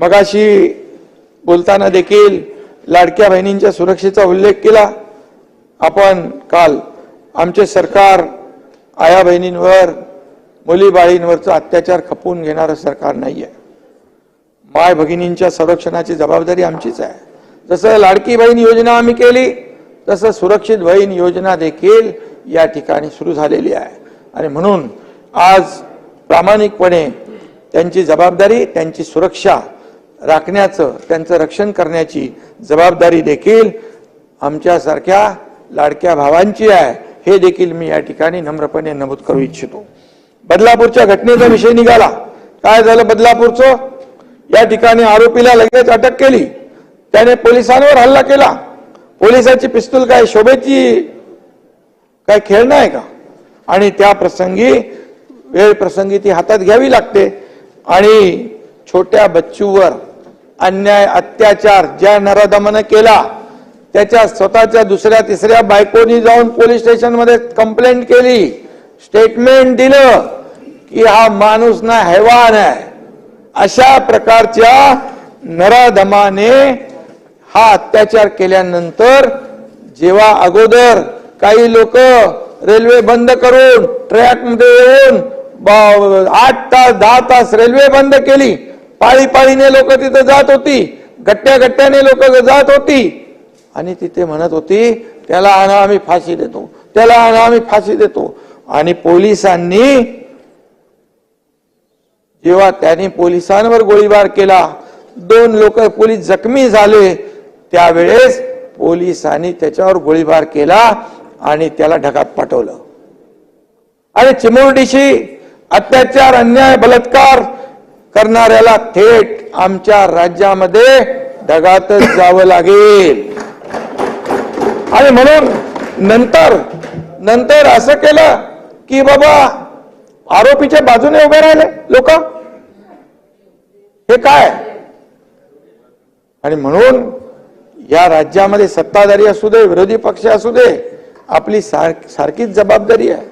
मगाशी बोलताना देखील लाडक्या बहिणींच्या सुरक्षेचा उल्लेख केला. आपण काल आमचे सरकार आया बहिणींवर मुली बाळींवरचा अत्याचार खपवून घेणारं सरकार नाही आहे माय भगिनींच्या संरक्षणाची जबाबदारी आमचीच आहे. जसं लाडकी बहीण योजना आम्ही केली तसं सुरक्षित बहीण योजना देखील या ठिकाणी सुरू झालेली आहे. आणि म्हणून आज प्रामाणिकपणे त्यांची जबाबदारी त्यांची सुरक्षा राखण्याचं त्यांचं रक्षण करण्याची जबाबदारी देखील आमच्यासारख्या लाडक्या भावांची आहे. हे देखील मी या ठिकाणी नम्रपणे नमूद करू इच्छितो. बदलापूरच्या घटनेचा विषय निघाला. काय झालं बदलापूरचं? या ठिकाणी आरोपीला लगेच अटक केली. त्याने पोलिसांवर हल्ला केला. पोलिसाची पिस्तूल काय शोभेची काय खेळणं आहे का? आणि त्या प्रसंगी वेळ प्रसंगी ती हातात घ्यावी लागते. आणि छोट्या बच्चूवर अन्याय अत्याचार ज्या नराधमानं केला त्याच्या स्वतःच्या दुसऱ्या तिसऱ्या बायकोनी जाऊन पोलीस स्टेशनमध्ये कंप्लेंट केली. स्टेटमेंट दिलं की हा माणूस ना हैवान आहे. अशा प्रकारच्या नराधमाने हा अत्याचार केल्यानंतर जेव्हा अगोदर काही लोक रेल्वे बंद करून ट्रॅकमध्ये येऊन आठ तास दहा तास रेल्वे बंद केली पाळी पाळीने लोक तिथं जात होती. गट्ट्या गट्ट्याने लोक जात होती. आणि तिथे म्हणत होती त्याला आणा आम्ही फाशी देतो. त्याला आणा आम्ही फाशी देतो. आणि पोलिसांनी जेव्हा त्यांनी पोलिसांवर गोळीबार केला दोन लोक पोलीस जखमी झाले. त्यावेळेस पोलिसांनी त्याच्यावर गोळीबार केला आणि त्याला ढगात पाठवलं. आणि चिमुरडीशी अत्याचार अन्याय बलात्कार करणाऱ्याला थेट आमच्या राज्यामध्ये ढगातच जावं लागेल. आणि म्हणून नंतर नंतर असं केलं की बाबा आरोपीच्या बाजूने उभे राहिले लोक. हे काय? आणि म्हणून या राज्यामध्ये सत्ताधारी असू दे विरोधी पक्ष असू दे आपली सार सारखीच जबाबदारी आहे.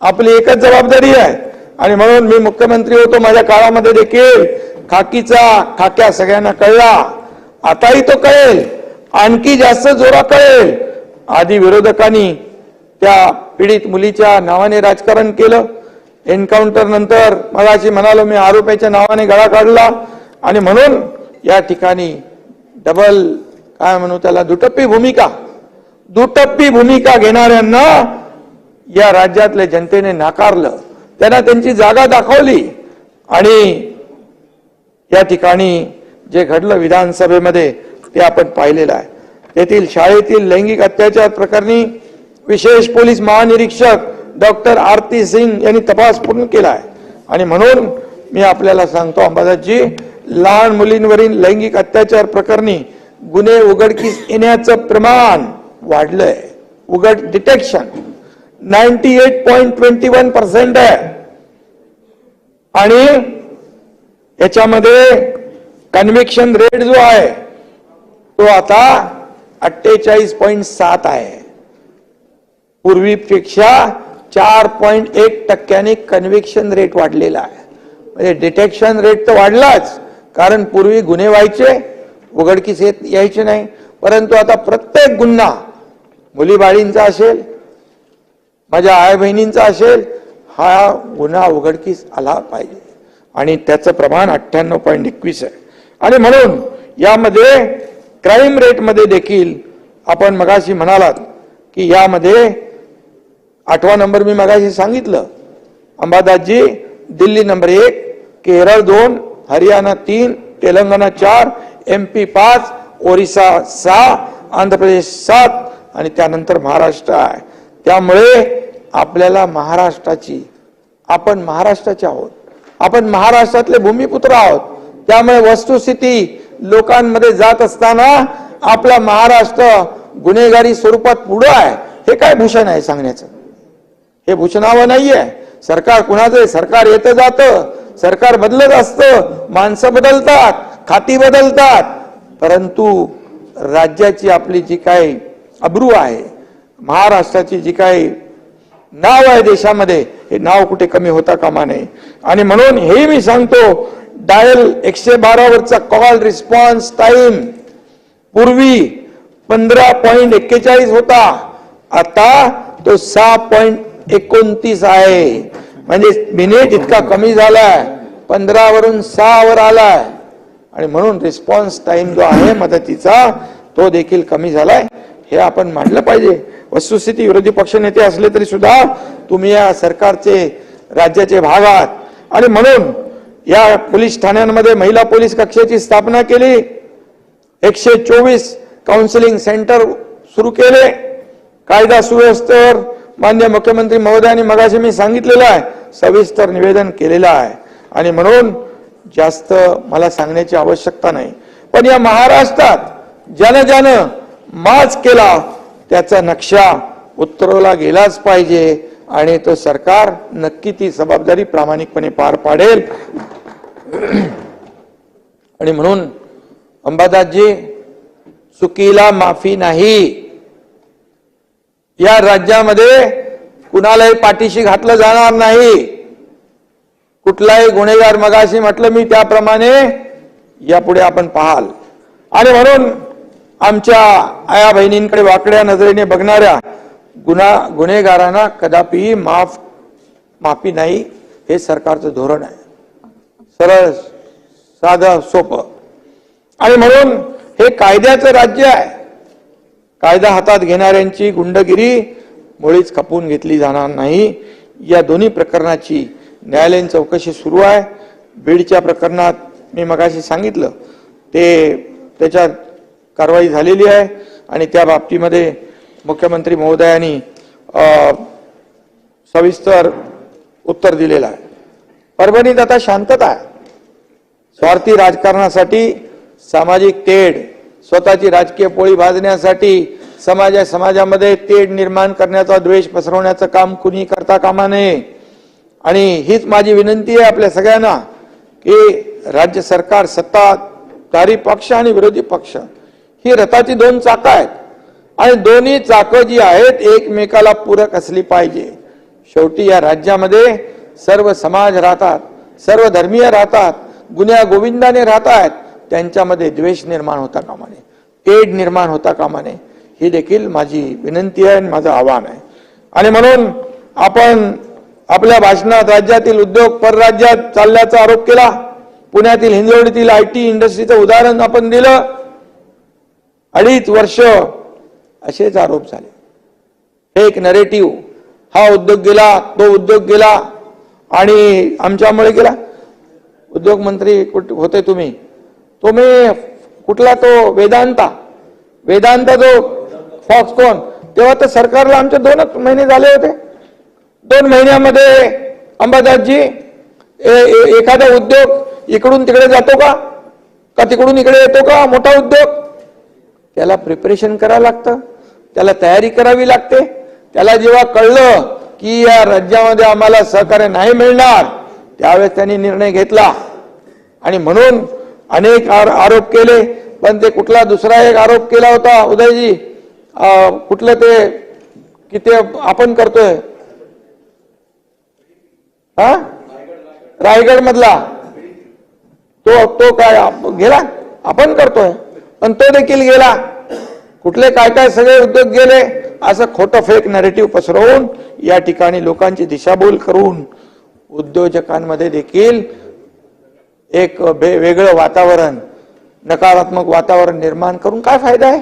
आपली एकच जबाबदारी आहे. आणि म्हणून मी मुख्यमंत्री होतो माझ्या काळामध्ये देखील खाकीचा खाक्या सगळ्यांना कळला. आताही तो कळेल. आणखी जास्त जोरा कळेल. आधी विरोधकांनी त्या पीडित मुलीच्या नावाने राजकारण केलं. एन्काउंटर नंतर मगाशी म्हणालो मी आरोपीच्या नावाने गळा काढला. आणि म्हणून या ठिकाणी डबल काय म्हणू त्याला दुटप्पी भूमिका दुटप्पी भूमिका घेणाऱ्यांना या राज्यातल्या जनतेने नाकारलं. त्यांना त्यांची जागा दाखवली. आणि या ठिकाणी जे घडलं विधानसभेमध्ये ते आपण पाहिलेलं आहे. तेथील शाळेतील लैंगिक अत्याचार प्रकरणी विशेष पोलीस महानिरीक्षक डॉक्टर आरती सिंग यांनी तपास पूर्ण केला आहे. आणि म्हणून मी आपल्याला सांगतो अंबादासजी लहान मुलींवरील लैंगिक अत्याचार प्रकरणी गुन्हे उघडकीस येण्याचं प्रमाण वाढलंय. उघड detection ninety eight point twenty one percent आहे. आणि याच्यामध्ये कन्व्हिक्शन रेट जो आहे तो आता अठ्ठेचाळीस पॉईंट सात आहे. पूर्वीपेक्षा चार पॉईंट एक टक्क्याने कन्व्हिक्शन रेट वाढलेला आहे. म्हणजे डिटेक्शन रेट तर वाढलाच कारण पूर्वी गुन्हे व्हायचे उघडकीस येत यायचे नाही. परंतु आता प्रत्येक गुन्हा मुलीबाळींचा असेल माझ्या आई बहिणींचा असेल हा गुन्हा उघडकीस आला पाहिजे. आणि त्याचं प्रमाण अठ्ठ्याण्णव पॉईंट एकवीस आहे. आणि म्हणून यामध्ये क्राईम रेटमध्ये देखील आपण मगाशी म्हणालात की यामध्ये आठवा नंबर मी मगाशी सांगितलं. अंबादासजी दिल्ली नंबर एक केरळ दोन हरियाणा तीन तेलंगणा चार एम पी पाच ओरिसा सहा आंध्र प्रदेश सात आणि त्यानंतर महाराष्ट्र आहे. त्यामुळे आपल्याला महाराष्ट्राची आपण महाराष्ट्राचे आहोत. आपण महाराष्ट्रातले भूमिपुत्र आहोत. त्यामुळे वस्तुस्थिती लोकांमध्ये जात असताना आपला महाराष्ट्र गुन्हेगारी स्वरूपात पुढं आहे. हे काय भूषण आहे सांगण्याचं? हे भूषणावं नाहीये. सरकार कुणाचं? सरकार येतं जातं. सरकार बदलत असतं. माणसं बदलतात. खाती बदलतात. परंतु राज्याची आपली जी काही अब्रू आहे महाराष्ट्राची जी काही नाव आहे देशामध्ये. हे नाव कुठे कमी होता कामा नये. आणि म्हणून हे मी सांगतो डायल एकशे बारावरचा कॉल रिस्पॉन्स टाइम पूर्वी पंधरा पॉइंट एक्केचाळीस होता. आता तो सहा पॉईंट एकोणतीस आहे. म्हणजे मिनिट इतका कमी झालाय. पंधरा वरून सहा वर आलाय. आणि म्हणून रिस्पॉन्स टाइम जो आहे मदतीचा तो देखील कमी झालाय. हे आपण मांडलं पाहिजे. वस्तुस्थिती विरोधी पक्षनेते असले तरी सुद्धा तुम्ही या सरकारचे राज्याचे भाग आहात. आणि म्हणून या पोलीस ठाण्यांमध्ये महिला पोलीस कक्षाची स्थापना केली. एकशे चोवीस काउन्सिलिंग सेंटर सुरू केले. कायदा सुव्यवस्थेवर मान्य मुख्यमंत्री महोदयांनी मगाशी मी सांगितलेलं आहे सविस्तर निवेदन केलेलं आहे. आणि म्हणून जास्त मला सांगण्याची आवश्यकता नाही. पण या महाराष्ट्रात ज्यानं ज्यानं माज केला त्याचा नक्षा उतरवला गेलाच पाहिजे आणि तो सरकार नक्की ती जबाबदारी प्रामाणिकपणे पार पाडेल. आणि म्हणून अंबादासजी चुकीला माफी नाही. या राज्यामध्ये कुणालाही पाठीशी घातलं जाणार नाही. कुठलाही गुन्हेगार मगाशी म्हटलं मी त्याप्रमाणे यापुढे आपण पाहाल. आणि म्हणून आमच्या आया बहिणींकडे वाकड्या नजरेने बघणाऱ्या गुन्हा गुन्हेगारांना कदापि माफ माफी नाही हे सरकारचं धोरण आहे. सरळ साधं सोपं. आणि म्हणून हे कायद्याचं राज्य आहे. कायदा हातात घेणाऱ्यांची गुंडगिरी मुळीच खपून घेतली जाणार नाही. या दोन्ही प्रकरणाची न्यायालयीन चौकशी सुरू आहे. बीडच्या प्रकरणात मी मगाशी सांगितलं ते त्याच्यात कारवाई झालेली आहे आणि त्या बाबतीमध्ये मुख्यमंत्री महोदयांनी सविस्तर उत्तर दिलेलं आहे. परभणीत आता शांतता आहे. स्वार्थी राजकारणासाठी सामाजिक तेढ स्वतःची राजकीय पोळी भाजण्यासाठी समाजा समाजामध्ये तेढ निर्माण करण्याचा द्वेष पसरवण्याचं काम कुणी करता कामा नये. आणि हीच माझी विनंती आहे आपल्या सगळ्यांना की राज्य सरकार सत्ताधारी पक्ष आणि विरोधी पक्ष ही रथाची दोन चाकं आहेत. आणि दोन्ही चाकं जी आहेत एकमेकाला पूरक असली पाहिजे. शेवटी या राज्यामध्ये सर्व समाज राहतात सर्व धर्मीय राहतात गुन्ह्या गोविंदाने राहतात त्यांच्यामध्ये द्वेष निर्माण होता कामाने एड निर्माण होता कामा नये ही देखील माझी विनंती आहे आणि माझं आव्हान आहे. आणि म्हणून आपण आपल्या भाषणात राज्यातील उद्योग परराज्यात चालल्याचा आरोप केला. पुण्यातील हिंजवडीतील आय टी इंडस्ट्रीचं उदाहरण आपण दिलं. अडीच वर्ष असेच आरोप झाले. एक नरेटिव्ह हा उद्योग गेला तो उद्योग गेला आणि आमच्यामुळे गेला. उद्योग मंत्री कुठ- होते तुम्ही? तुम्ही कुठला तो वेदांता? वेदांता जो फॉक्सकॉन. तेव्हा तर सरकारला आमचे दोनच महिने झाले होते. दोन महिन्यामध्ये अंबादासजी ए- ए- एखादा उद्योग इकडून तिकडे जातो का? का तिकडून इकडे येतो का? मोठा उद्योग? त्याला प्रिपरेशन करावं लागतं. त्याला तयारी करावी लागते. त्याला जेव्हा कळलं की या राज्यामध्ये आम्हाला सहकार्य नाही मिळणार त्यावेळेस त्यांनी निर्णय घेतला. आणि म्हणून अनेक आर- आरोप केले पण ते कुठला दुसरा एक आरोप केला होता उदयजी? अं, कुठलं ते कि ते आपण करतोय? हा? रायगड मधला तो तो काय गेला? आपण करतोय. पण तो देखील गेला. कुठले काय काय सगळे उद्योग गेले असं खोटं फेक नरेटिव्ह पसरवून या ठिकाणी लोकांची दिशाभूल करून उद्योजकांमध्ये देखील एक बे- वेगळं वातावरण नकारात्मक वातावरण निर्माण करून काय फायदा आहे?